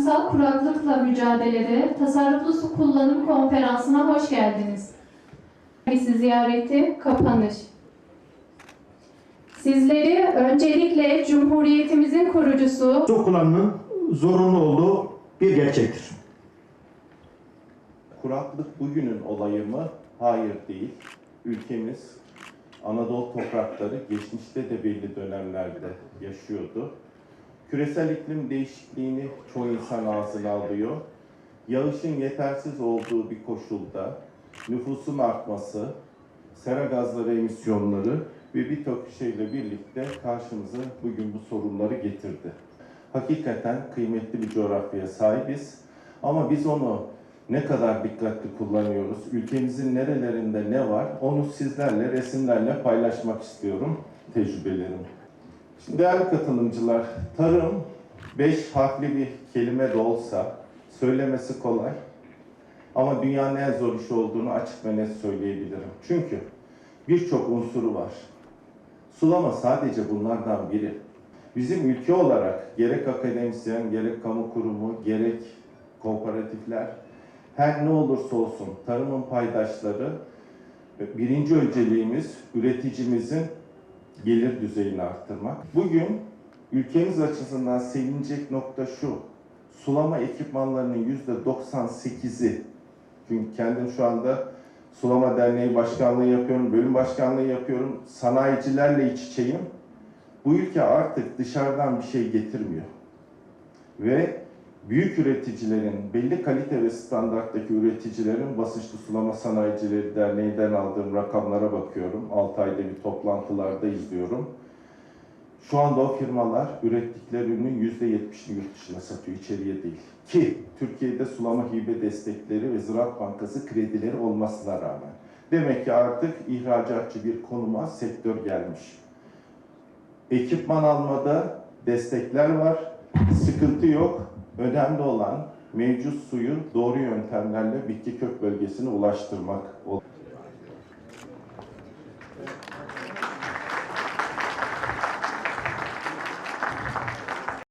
Tarımsal kuraklıkla mücadelede tasarruflu su kullanım konferansına hoş geldiniz. Bizi ziyareti kapanış. Sizleri öncelikle Cumhuriyetimizin kurucusu Su kullanımının zorunlu olduğu bir gerçektir. Kuraklık bugünün olayı mı? Hayır değil. Ülkemiz Anadolu toprakları geçmişte de belli dönemlerde yaşıyordu. Küresel iklim değişikliğini çoğu insan ağzına alıyor. Yağışın yetersiz olduğu bir koşulda nüfusun artması, sera gazları emisyonları ve birçok şeyle birlikte karşımıza bugün bu sorunları getirdi. Hakikaten kıymetli bir coğrafyaya sahibiz ama biz onu ne kadar dikkatli kullanıyoruz, ülkemizin nerelerinde ne var onu sizlerle resimlerle paylaşmak istiyorum tecrübelerim. Şimdi değerli katılımcılar, tarım beş harfli bir kelime de olsa söylemesi kolay ama dünyanın en zor işi olduğunu açık ve net söyleyebilirim. Çünkü birçok unsuru var. Sulama sadece bunlardan biri. Bizim ülke olarak gerek akademisyen, gerek kamu kurumu, gerek kooperatifler her ne olursa olsun tarımın paydaşları birinci önceliğimiz üreticimizin gelir düzeyini arttırmak. Bugün ülkemiz açısından sevinecek nokta şu. Sulama ekipmanlarının yüzde 98'i çünkü kendim şu anda Sulama Derneği Başkanlığı yapıyorum, bölüm başkanlığı yapıyorum. Sanayicilerle iç içeyim. Bu ülke artık dışarıdan bir şey getirmiyor. Ve büyük üreticilerin, belli kalite ve standarttaki üreticilerin basınçlı sulama sanayicileri derneğinden aldığım rakamlara bakıyorum. 6 ayda bir toplantılarda izliyorum. Şu anda o firmalar ürettikleri ürünün %70'ini yurt dışına satıyor, içeriye değil. Ki Türkiye'de sulama hibe destekleri ve Ziraat Bankası kredileri olmasına rağmen. Demek ki artık ihracatçı bir konuma sektör gelmiş. Ekipman almada destekler var, sıkıntı yok. Önemli olan mevcut suyu doğru yöntemlerle bitki kök bölgesine ulaştırmak.